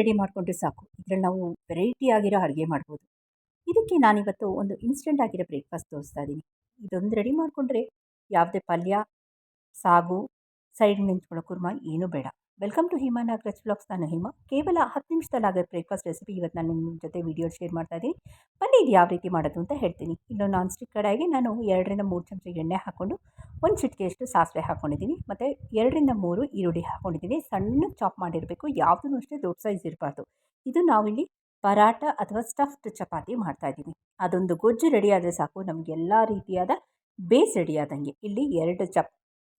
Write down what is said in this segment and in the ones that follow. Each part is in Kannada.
ರೆಡಿ ಮಾಡಿಕೊಂಡ್ರೆ ಸಾಕು. ಇದರಲ್ಲಿ ನಾವು ವೆರೈಟಿ ಆಗಿರೋ ಅಡುಗೆ ಮಾಡ್ಬೋದು. ಇದಕ್ಕೆ ನಾನಿವತ್ತು ಒಂದು ಇನ್ಸ್ಟೆಂಟ್ ಆಗಿರೋ ಬ್ರೇಕ್ಫಾಸ್ಟ್ ತೋರಿಸ್ತಾ ಇದ್ದೀನಿ ಇದೊಂದು ರೆಡಿ ಮಾಡಿಕೊಂಡ್ರೆ ಯಾವುದೇ ಪಲ್ಯ, ಸಾಗು ಸೈಡ್ ನಿಂತ್ಕೊಳ್ಳೋ ಕುರ್ಮ ಏನೂ ಬೇಡ. Welcome to Hima Nagaraj blogs ನಾನು ಹಿಮಾ. ಕೇವಲ ಹತ್ತು ನಿಮಿಷದಲ್ಲಿ ಆಗೋ ಬ್ರೇಕ್ಫಾಸ್ಟ್ ರೆಸಿಪಿ ಇವತ್ತು ನಾನು ನಿಮ್ಮ ಜೊತೆ ವೀಡಿಯೋ ಶೇರ್ ಮಾಡ್ತಾ ಇದ್ದೀನಿ ಬನ್ನಿ ಇದು ಯಾವ ರೀತಿ ಮಾಡೋದು ಅಂತ ಹೇಳ್ತೀನಿ. ಇನ್ನು ನಾನ್ ಸ್ಟಿಕ್ ಕಡಾಯಿಗೆ ನಾನು ಎರಡರಿಂದ ಮೂರು ಚಮಚ ಎಣ್ಣೆ ಹಾಕ್ಕೊಂಡು, ಒಂದು ಚಿಟಿಕೆಯಷ್ಟು ಸಾಸಿವೆ ಹಾಕ್ಕೊಂಡಿದ್ದೀನಿ ಮತ್ತು ಎರಡರಿಂದ ಮೂರು ಈರುಳ್ಳಿ ಹಾಕ್ಕೊಂಡಿದ್ದೀನಿ ಸಣ್ಣ ಚಾಪ್ ಮಾಡಿರಬೇಕು. ಯಾವುದೂ ಅಷ್ಟೇ ದೊಡ್ಡ ಸೈಜ್ ಇರಬಾರ್ದು. ಇದು ನಾವಿಲ್ಲಿ ಪರಾಟ ಅಥವಾ ಸ್ಟಫ್ಡ್ ಚಪಾತಿ ಮಾಡ್ತಾಯಿದ್ದೀನಿ ಅದೊಂದು ಗೊಜ್ಜು ರೆಡಿ ಆದರೆ ಸಾಕು. ನಮಗೆಲ್ಲ ರೀತಿಯಾದ ಬೇಸ್ ರೆಡಿ ಆದಂಗೆ. ಇಲ್ಲಿ ಎರಡು ಚಪ್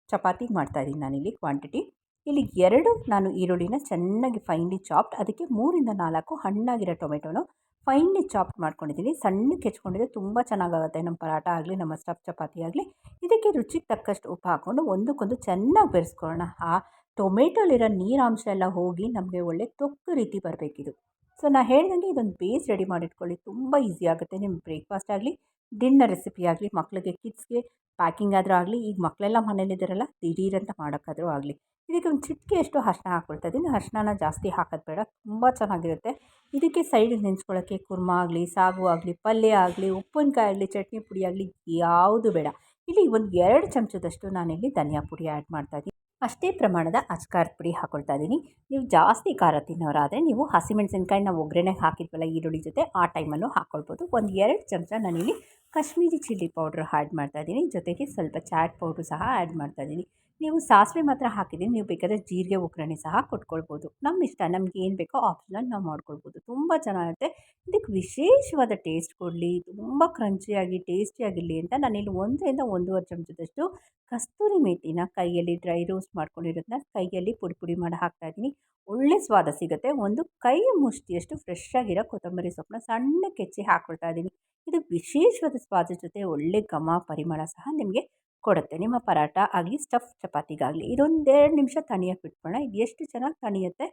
ಚಪಾತಿ ಮಾಡ್ತಾಯಿದ್ದೀನಿ ನಾನಿಲ್ಲಿ ಕ್ವಾಂಟಿಟಿ ಇಲ್ಲಿ ಎರಡು ನಾನು ಈರುಳ್ಳಿನ ಚೆನ್ನಾಗಿ ಫೈನ್ಲಿ ಚಾಪ್ಡ್ ಅದಕ್ಕೆ ಮೂರಿಂದ ನಾಲ್ಕು ಹಣ್ಣಾಗಿರೋ ಟೊಮೆಟೊನು ಫೈನ್ಲಿ ಚಾಪ್ಡ್ ಮಾಡ್ಕೊಂಡಿದ್ದೀನಿ. ಸಣ್ಣಕ್ಕೆ ಹೆಚ್ಕೊಂಡಿದ್ರೆ ತುಂಬ ಚೆನ್ನಾಗಾಗುತ್ತೆ. ನಮ್ಮ ಪರಾಟ ಆಗಲಿ, ನಮ್ಮ ಸ್ಟಫ್ ಚಪಾತಿ ಆಗಲಿ. ಇದಕ್ಕೆ ರುಚಿಗೆ ತಕ್ಕಷ್ಟು ಉಪ್ಪು ಹಾಕ್ಕೊಂಡು ಒಂದಕ್ಕೊಂದು ಚೆನ್ನಾಗಿ ಬೆರೆಸ್ಕೊಳ್ಳೋಣ. ಆ ಟೊಮೆಟೊಲಿರೋ ನೀರಾಂಶ ಎಲ್ಲ ಹೋಗಿ ನಮಗೆ ಒಳ್ಳೆ ತೊಕ್ಕು ರೀತಿ ಬರಬೇಕಿದು. ಸೊ ನಾನು ಹೇಳ್ದಂಗೆ ಇದೊಂದು ಬೇಸ್ ರೆಡಿ ಮಾಡಿಟ್ಕೊಳ್ಳಿ. ತುಂಬ ಈಸಿ ಆಗುತ್ತೆ. ನಿಮ್ಮ ಬ್ರೇಕ್ಫಾಸ್ಟ್ ಆಗಲಿ ಡಿನ್ನರ್ ರೆಸಿಪಿ ಆಗಲಿ ಮಕ್ಕಳಿಗೆ ಕಿಡ್ಸ್ಗೆ ಪ್ಯಾಕಿಂಗ್ ಆದರೂ ಆಗಲಿ, ಈಗ ಮಕ್ಕಳೆಲ್ಲ ಮನೇಲಿದ್ದಾರಲ್ಲ ದಿಢೀರಂತ ಮಾಡೋಕ್ಕಾದರೂ ಆಗಲಿ. ಇದಕ್ಕೆ ಒಂದು ಚಿಟಿಕೆಯಷ್ಟು ಅರ್ಶಿನ ಹಾಕ್ಕೊಳ್ತಾ ಇದ್ದೀನಿ. ಅರ್ಶಿನ ಜಾಸ್ತಿ ಹಾಕೋದು ಬೇಡ, ತುಂಬ ಚೆನ್ನಾಗಿರುತ್ತೆ. ಇದಕ್ಕೆ ಸೈಡಿಗೆ ನೆಂಚ್ಕೊಳ್ಳೋಕ್ಕೆ ಕುರ್ಮ ಆಗಲಿ, ಸಾಗು ಆಗಲಿ, ಪಲ್ಯ ಆಗಲಿ, ಉಪ್ಪಿನಕಾಯಿ ಆಗಲಿ, ಚಟ್ನಿ ಪುಡಿ ಆಗಲಿ ಯಾವುದು ಬೇಡ. ಇಲ್ಲಿ ಒಂದು ಎರಡು ಚಮಚದಷ್ಟು ನಾನಿಲ್ಲಿ ಧನಿಯಾ ಪುಡಿ ಆ್ಯಡ್ ಮಾಡ್ತಾಯಿದ್ದೀನಿ ಅಷ್ಟೇ ಪ್ರಮಾಣದ ಅಚ್ಕಾರದ ಪುಡಿ ಹಾಕ್ಕೊಳ್ತಾ ಇದ್ದೀನಿ. ನೀವು ಜಾಸ್ತಿ ಖಾರ ತಿನ್ನೋರಾದರೆ ನೀವು ಹಸಿಮೆಣಸಿನ್ಕಾಯಿ ನಾವು ಒಗ್ಗರಣೆಗೆ ಹಾಕಿದ್ವಲ್ಲ ಈರುಳ್ಳಿ ಜೊತೆ ಆ ಟೈಮಲ್ಲೂ ಹಾಕ್ಕೊಳ್ಬೋದು ಒಂದು ಎರಡು ಚಮಚ ನಾನಿಲ್ಲಿ ಕಾಶ್ಮೀರಿ ಚಿಲ್ಲಿ ಪೌಡ್ರ್ ಆ್ಯಡ್ ಮಾಡ್ತಾಯಿದ್ದೀನಿ ಜೊತೆಗೆ ಸ್ವಲ್ಪ ಚಾಟ್ ಪೌಡ್ರು ಸಹ ಆ್ಯಡ್ ಮಾಡ್ತಾಯಿದ್ದೀನಿ ನೀವು ಸಾಸಿವೆ ಮಾತ್ರ ಹಾಕಿದ್ದೀನಿ ನೀವು ಬೇಕಾದರೆ ಜೀರಿಗೆ, ಒಗ್ಗರಣೆ ಸಹ ಕೊಟ್ಕೊಳ್ಬೋದು. ನಮ್ಮ ಇಷ್ಟ, ನಮ್ಗೆ ಏನು ಬೇಕೋ ಆಪ್ಷನಲ್ ನಾವು ಮಾಡ್ಕೊಳ್ಬೋದು. ತುಂಬ ಚೆನ್ನಾಗಿರುತ್ತೆ. ಇದಕ್ಕೆ ವಿಶೇಷವಾದ ಟೇಸ್ಟ್ ಕೊಡಲಿ, ತುಂಬ ಕ್ರಂಚಿಯಾಗಿ ಟೇಸ್ಟಿಯಾಗಿರಲಿ ಅಂತ ನಾನಿಲ್ಲಿ ಒಂದರಿಂದ ಒಂದೂವರೆ ಚಮಚದಷ್ಟು ಕಸ್ತೂರಿ ಮೇಥಿನ ಕೈಯಲ್ಲಿ ಡ್ರೈ ರೋಸ್ಟ್ ಮಾಡ್ಕೊಂಡಿರೋದನ್ನ ಕೈಯಲ್ಲಿ ಪುಡಿ ಪುಡಿ ಮಾಡಿ ಹಾಕ್ತಾಯಿದ್ದೀನಿ ಒಳ್ಳೆ ಸ್ವಾದ ಸಿಗುತ್ತೆ. ಒಂದು ಕೈ ಮುಷ್ಟಿಯಷ್ಟು ಫ್ರೆಶ್ ಆಗಿರೋ ಕೊತ್ತಂಬರಿ ಸೊಪ್ಪನ್ನ ಸಣ್ಣ ಕೆಚ್ಚಿ ಹಾಕ್ಕೊಳ್ತಾ ಇದ್ದೀನಿ. ಇದು ವಿಶೇಷವಾದ ಸ್ವಾದ ಜೊತೆ ಒಳ್ಳೆ ಘಮ, ಪರಿಮಳ ಸಹ ನಿಮಗೆ ಕೊಡುತ್ತೆ. ನಿಮ್ಮ ಪರಾಟ ಆಗಲಿ ಸ್ಟಫ್ ಚಪಾತಿಗಾಗಲಿ, ಇದೊಂದೆರಡು ನಿಮಿಷ ತಣಿಯಕ್ಕೆ ಬಿಟ್ಕೊಳ್ಳೋಣ ಇದು ಎಷ್ಟು ಚೆನ್ನಾಗಿ ತಣಿಯುತ್ತೆ?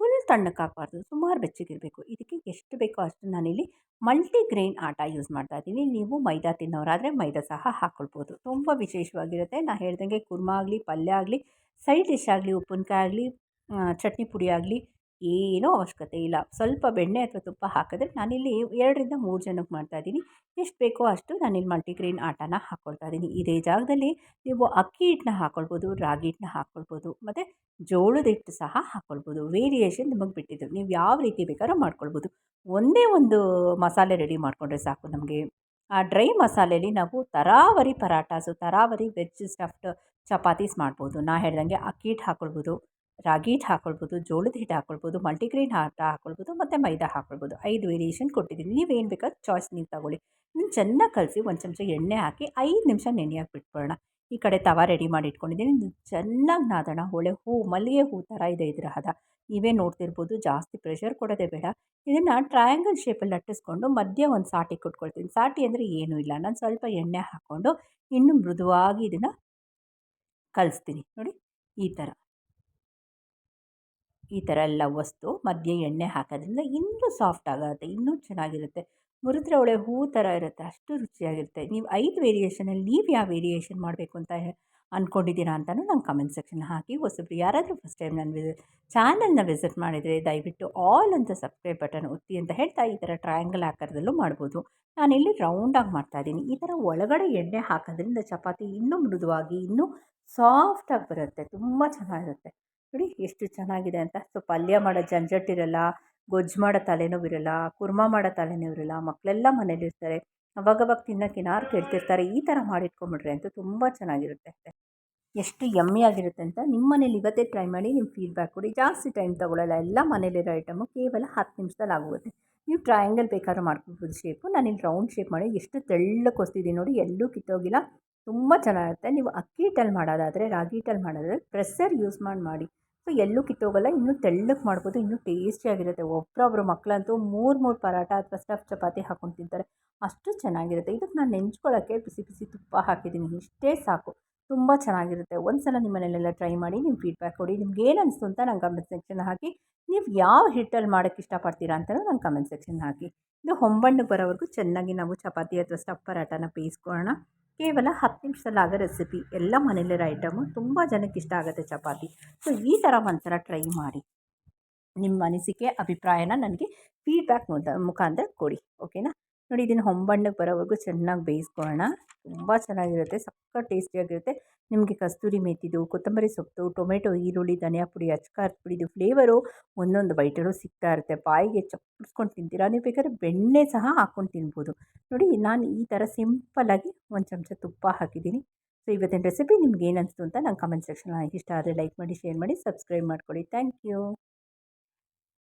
ಫುಲ್ ತಣ್ಣಕ್ಕಾಗಬಾರ್ದು ಸುಮಾರು ಬೆಚ್ಚಗಿರಬೇಕು. ಇದಕ್ಕೆ ಎಷ್ಟು ಬೇಕೋ ಅಷ್ಟು ನಾನಿಲ್ಲಿ ಮಲ್ಟಿಗ್ರೇನ್ ಆಟ ಯೂಸ್ ಮಾಡ್ತಾ ಇದ್ದೀನಿ. ನೀವು ಮೈದಾ ತಿನ್ನೋರಾದರೆ ಮೈದಾ ಸಹ ಹಾಕ್ಕೊಳ್ಬೋದು ತುಂಬ ವಿಶೇಷವಾಗಿರುತ್ತೆ. ನಾನು ಹೇಳ್ದಂಗೆ ಕುರ್ಮ ಆಗಲಿ, ಪಲ್ಯ ಆಗಲಿ ಸೈಡ್ ಡಿಶ್ ಆಗಲಿ, ಉಪ್ಪಿನಕಾಯಿ ಆಗಲಿ ಚಟ್ನಿ ಪುಡಿ ಆಗಲಿ ಏನೂ ಅವಶ್ಯಕತೆ ಇಲ್ಲ. ಸ್ವಲ್ಪ ಬೆಣ್ಣೆ ಅಥವಾ ತುಪ್ಪ ಹಾಕಿದ್ರೆ ನಾನಿಲ್ಲಿ ಎರಡರಿಂದ ಮೂರು ಜನಕ್ಕೆ ಮಾಡ್ತಾಯಿದ್ದೀನಿ ಎಷ್ಟು ಬೇಕೋ ಅಷ್ಟು ನಾನಿಲ್ಲಿ ಮಲ್ಟಿಗ್ರೇನ್ ಆಟನ ಹಾಕ್ಕೊಳ್ತಾ ಇದ್ದೀನಿ. ಇದೇ ಜಾಗದಲ್ಲಿ ನೀವು ಅಕ್ಕಿ ಹಿಟ್ಟನ್ನ ಹಾಕ್ಕೊಳ್ಬೋದು ರಾಗಿ ಹಿಟ್ಟನ್ನ ಹಾಕ್ಕೊಳ್ಬೋದು ಮತ್ತು ಜೋಳದ ಹಿಟ್ಟು ಸಹ ಹಾಕ್ಕೊಳ್ಬೋದು ವೇರಿಯೇಷನ್ ನಿಮಗೆ ಬಿಟ್ಟಿದ್ದು. ನೀವು ಯಾವ ರೀತಿ ಬೇಕಾದ್ರೂ ಮಾಡ್ಕೊಳ್ಬೋದು. ಒಂದೇ ಒಂದು ಮಸಾಲೆ ರೆಡಿ ಮಾಡಿಕೊಂಡ್ರೆ ಸಾಕು ನಮಗೆ. ಆ ಡ್ರೈ ಮಸಾಲೆಯಲ್ಲಿ ನಾವು ತರಾವರಿ ಪರಾಟಾಸು ತರಾವರಿ ವೆಜ್ ಸ್ಟಫ್ಡ್ ಚಪಾತೀಸ್ ಮಾಡ್ಬೋದು. ನಾ ಹೇಳ್ದಂಗೆ ಅಕ್ಕಿ ಹಿಟ್ಟು ಹಾಕ್ಕೊಳ್ಬೋದು ರಾಗಿ ಹಿಟ್ಟು ಹಾಕ್ಕೊಳ್ಬೋದು ಜೋಳದ ಹಿಟ್ಟು ಹಾಕ್ಕೊಳ್ಬೋದು ಮಲ್ಟಿಗ್ರೇನ್ ಆಟ ಹಾಕ್ಕೊಳ್ಬೋದು ಮತ್ತು ಮೈದಾ ಹಾಕ್ಕೊಳ್ಬೋದು ಐದು ವೇರಿಯೇಷನ್ ಕೊಟ್ಟಿದ್ದೀನಿ. ನೀವು ನೀವೇನು ಬೇಕಾದ ಚಾಯ್ಸ್ ನೀವು ತಗೊಳ್ಳಿ. ಚೆನ್ನಾಗಿ ಕಲಸಿ ಒಂದು ಚಮಚ ಎಣ್ಣೆ ಹಾಕಿ ಐದು ನಿಮಿಷ ನೆನೆಯೋಕೆ ಬಿಟ್ಬಿಡೋಣ. ಈ ಕಡೆ ತವ ರೆಡಿ ಮಾಡಿ ಇಟ್ಕೊಂಡಿದ್ದೀನಿ. ಚೆನ್ನಾಗಿ ನಾದೋಣ. ಹೊಳೆ ಹೂ, ಮಲ್ಲಿಗೆ ಹೂ ಥರ ಇದೆ ಇದರ ಹದ. ನೀವೇ ನೋಡ್ತಿರ್ಬೋದು. ಜಾಸ್ತಿ ಪ್ರೆಷರ್ ಕೊಡೋದೇ ಬೇಡ. ಇದನ್ನು ಟ್ರಯಾಂಗಲ್ ಶೇಪಲ್ಲಿ ಲಟ್ಟಿಸ್ಕೊಂಡು ಮಧ್ಯ ಒಂದು ಸಾಟಿ ಕೊಟ್ಕೊಳ್ತೀನಿ. ಸಾಟಿ ಅಂದರೆ ಏನೂ ಇಲ್ಲ. ನಾನು ಸ್ವಲ್ಪ ಎಣ್ಣೆ ಹಾಕ್ಕೊಂಡು ಇನ್ನೂ ಮೃದುವಾಗಿ ಇದನ್ನು ಕಲಿಸ್ತೀನಿ. ನೋಡಿ, ಈ ಥರ ಈ ಥರ ಎಲ್ಲ ವಸ್ತು ಮಧ್ಯೆ ಎಣ್ಣೆ ಹಾಕೋದ್ರಿಂದ ಇನ್ನೂ ಸಾಫ್ಟ್ ಆಗುತ್ತೆ, ಇನ್ನೂ ಚೆನ್ನಾಗಿರುತ್ತೆ. ಮುರಿದ್ರೆ ಒಳ್ಳೆ ಹೂ ಥರ ಇರುತ್ತೆ, ಅಷ್ಟು ರುಚಿಯಾಗಿರುತ್ತೆ. ನೀವು ಐದು ವೇರಿಯೇಷನಲ್ಲಿ ನೀವು ಯಾವ ವೇರಿಯೇಷನ್ ಮಾಡಬೇಕು ಅಂತ ಅಂದ್ಕೊಂಡಿದ್ದೀರಾ ಅಂತಲೂ ನಂಗೆ ಕಮೆಂಟ್ ಸೆಕ್ಷನ್ ಹಾಕಿ ಹೊಸಬ್ರು ಯಾರಾದರೂ ಫಸ್ಟ್ ಟೈಮ್ ನನ್ನ ವಿಸಿ ಚಾನಲ್ನ ವಿಸಿಟ್ ಮಾಡಿದರೆ ದಯವಿಟ್ಟು ಆಲ್ ಅಂತ ಸಬ್ಸ್ಕ್ರೈಬ್ ಬಟನ್ ಒತ್ತಿ ಅಂತ ಹೇಳ್ತಾ ಈ ಥರ ಟ್ರಯಾಂಗಲ್ ಆಕಾರದಲ್ಲೂ ಮಾಡ್ಬೋದು. ನಾನಿಲ್ಲಿ ರೌಂಡಾಗಿ ಮಾಡ್ತಾಯಿದ್ದೀನಿ ಈ ಥರ ಒಳಗಡೆ ಎಣ್ಣೆ ಹಾಕೋದ್ರಿಂದ ಚಪಾತಿ ಇನ್ನೂ ಮೃದುವಾಗಿ, ಇನ್ನೂ ಸಾಫ್ಟಾಗಿ ಬರುತ್ತೆ, ತುಂಬ ಚೆನ್ನಾಗಿರುತ್ತೆ. ನೋಡಿ ಎಷ್ಟು ಚೆನ್ನಾಗಿದೆ ಅಂತ. ಸೊ, ಪಲ್ಯ ಮಾಡೋ ಜಂಜಟ್ ಇರಲ್ಲ, ಗೊಜ್ಜು ಮಾಡೋ ತಲೆನೋವಿರಲ್ಲ ಕುರ್ಮ ಮಾಡೋ ತಲೆನೋವಿರಲ್ಲ ಮಕ್ಕಳೆಲ್ಲ ಮನೇಲಿರ್ತಾರೆ ಅವಾಗವಾಗ ತಿನ್ನೋಕೆ ಏನಾರು ಕೇಳ್ತಿರ್ತಾರೆ, ಈ ಥರ ಮಾಡಿಟ್ಕೊಂಬಿಡ್ರಿ ಅಂತೂ ತುಂಬ ಚೆನ್ನಾಗಿರುತ್ತೆ ಎಷ್ಟು ಯಮ್ಮಿ ಆಗಿರುತ್ತೆ ಅಂತ ನಿಮ್ಮ ಮನೇಲಿ ಇವತ್ತೇ ಟ್ರೈ ಮಾಡಿ, ನಿಮ್ಮ ಫೀಡ್ಬ್ಯಾಕ್ ಕೊಡಿ. ಜಾಸ್ತಿ ಟೈಮ್ ತೊಗೊಳ್ಳಲ್ಲ ಎಲ್ಲ ಮನೇಲಿರೋ ಐಟಮು ಕೇವಲ ಹತ್ತು ನಿಮಿಷದಲ್ಲಿ ಆಗೋಗುತ್ತೆ. ನೀವು ಟ್ರಯಾಂಗಲ್ ಬೇಕಾದ್ರೂ ಮಾಡ್ಕೊಬೋದು ಶೇಪು ನಾನಿಲ್ಲಿ ರೌಂಡ್ ಶೇಪ್ ಮಾಡಿ ಎಷ್ಟು ತೆಳ್ಳಕ್ಕೆ ಕೊಸ್ತಿದ್ದೀನಿ ನೋಡಿ, ಎಲ್ಲೂ ಕಿತ್ತೋಗಿಲ್ಲ. ತುಂಬ ಚೆನ್ನಾಗಿರುತ್ತೆ. ನೀವು ಅಕ್ಕಿ ಹಿಟ್ಟಲ್ಲಿ ಮಾಡೋದಾದರೆ, ರಾಗಿ ಹಿಟ್ಟಲ್ಲಿ ಮಾಡೋದಾದರೆ ಪ್ರೆಸ್ಸರ್ ಯೂಸ್ ಮಾಡಿ ಮಾಡಿ. ಸೊ ಎಲ್ಲೂ ಕಿತ್ತೋಗಲ್ಲ, ಇನ್ನೂ ತೆಳ್ಳಗೆ ಮಾಡ್ಬೋದು, ಇನ್ನೂ ಟೇಸ್ಟಿಯಾಗಿರುತ್ತೆ ಒಬ್ಬರೊಬ್ಬರು ಮಕ್ಕಳಂತೂ ಮೂರು ಮೂರು ಪರಾಟ ಅಥವಾ ಸ್ಟಫ್ ಚಪಾತಿ ಹಾಕ್ಕೊಂಡು ತಿಂತಾರೆ. ಅಷ್ಟು ಚೆನ್ನಾಗಿರುತ್ತೆ. ಇದಕ್ಕೆ ನಾನು ನೆಂಚ್ಕೊಳ್ಳೋಕ್ಕೆ ಬಿಸಿ ಬಿಸಿ ತುಪ್ಪ ಹಾಕಿದ್ದೀನಿ. ಇಷ್ಟೇ ಸಾಕು. ತುಂಬ ಚೆನ್ನಾಗಿರುತ್ತೆ. ಒಂದು ಸಲ ನಿಮ್ಮ ಮನೇಲೆಲ್ಲ ಟ್ರೈ ಮಾಡಿ ನಿಮ್ಮ ಫೀಡ್ಬ್ಯಾಕ್ ಕೊಡಿ. ನಿಮ್ಗೆ ಏನು ಅನಿಸ್ತು ಅಂತ ನಂಗೆ ಕಮೆಂಟ್ ಸೆಕ್ಷನ್ ಹಾಕಿ. ನೀವು ಯಾವ ಹಿಟ್ಟಲ್ಲಿ ಮಾಡೋಕ್ಕೆ ಇಷ್ಟಪಡ್ತೀರಾ ಅಂತಲೂ ನಂಗೆ ಕಮೆಂಟ್ ಸೆಕ್ಷನ್ ಹಾಕಿ. ಇದು ಹೊಂಬಣ್ಣಗೆ ಬರೋವರೆಗೂ ಚೆನ್ನಾಗಿ ನಾವು ಚಪಾತಿ ಅಥವಾ ಸ್ಟಫ್ ಪರಾಟನ ಬೇಯಿಸ್ಕೊಳ್ಳೋಣ. ಕೇವಲ ಹತ್ತು ನಿಮಿಷದಲ್ಲಿ ಆಗೋ ರೆಸಿಪಿ ಎಲ್ಲ ಮನೇಲಿರೋ ಐಟಮು ತುಂಬ ಜನಕ್ಕೆ ಇಷ್ಟ ಆಗುತ್ತೆ ಚಪಾತಿ. ಸೊ ಈ ಥರ ಒಂಥರ ಟ್ರೈ ಮಾಡಿ. ನಿಮ್ಮ ಅನಿಸಿಕೆ, ಅಭಿಪ್ರಾಯನ ನನಗೆ ಫೀಡ್ಬ್ಯಾಕ್ ಮುಖಾಂತರ ಕೊಡಿ. ಓಕೆನಾ ನೋಡಿ ಇದನ್ನು ಹೊಂಬಣ್ಣಕ್ಕೆ ಬರೋವರೆಗೂ ಚೆನ್ನಾಗಿ ಬೇಯಿಸ್ಕೊಳ್ಳೋಣ. ತುಂಬ ಚೆನ್ನಾಗಿರುತ್ತೆ ಸಕ್ಕ ಟೇಸ್ಟಿಯಾಗಿರುತ್ತೆ. ನಿಮಗೆ ಕಸ್ತೂರಿ ಮೆಂತಿದು, ಕೊತ್ತಂಬರಿ ಸೊಪ್ಪು, ಟೊಮೆಟೊ, ಈರುಳ್ಳಿ, ಧನಿಯಾ ಪುಡಿ ಅಚ್ಕಾರದ ಪುಡಿದು ಫ್ಲೇವರು ಒಂದೊಂದು ಬೈಟಲ್ಲೂ ಸಿಗ್ತಾ ಇರುತ್ತೆ. ಬಾಯಿಗೆ ಚಪ್ಪಿಸ್ಕೊಂಡು ತಿಂತೀರಾ? ನೀವು ಬೇಕಾದ್ರೆ ಬೆಣ್ಣೆ ಸಹ ಹಾಕ್ಕೊಂಡು ತಿನ್ಬೋದು. ನೋಡಿ ನಾನು ಈ ಥರ ಸಿಂಪಲ್ಲಾಗಿ ಒಂದು ಚಮಚ ತುಪ್ಪ ಹಾಕಿದ್ದೀನಿ. ಸೊ ಇವತ್ತಿನ ರೆಸಿಪಿ ನಿಮ್ಗೆ ಏನು ಅನಿಸ್ತು ಅಂತ ನಂಗೆ ಕಮೆಂಟ್ ಸೆಕ್ಷನ್ ಇಷ್ಟ ಆದರೆ ಲೈಕ್ ಮಾಡಿ ಶೇರ್ ಮಾಡಿ ಸಬ್ಸ್ಕ್ರೈಬ್ ಮಾಡ್ಕೊಳ್ಳಿ. Thank you